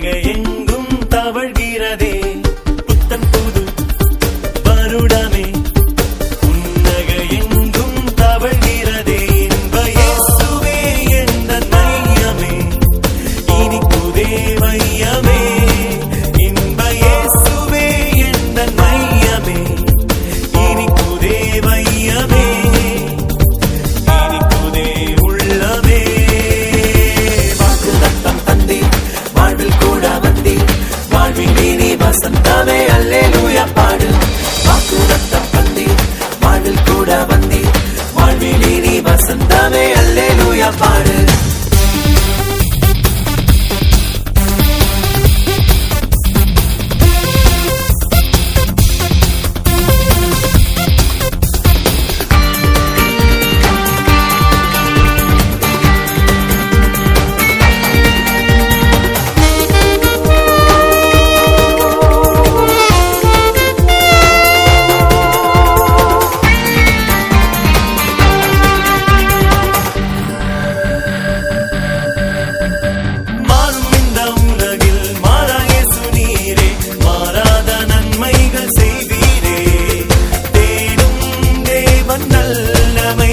like parar. தேவன் நல்லமை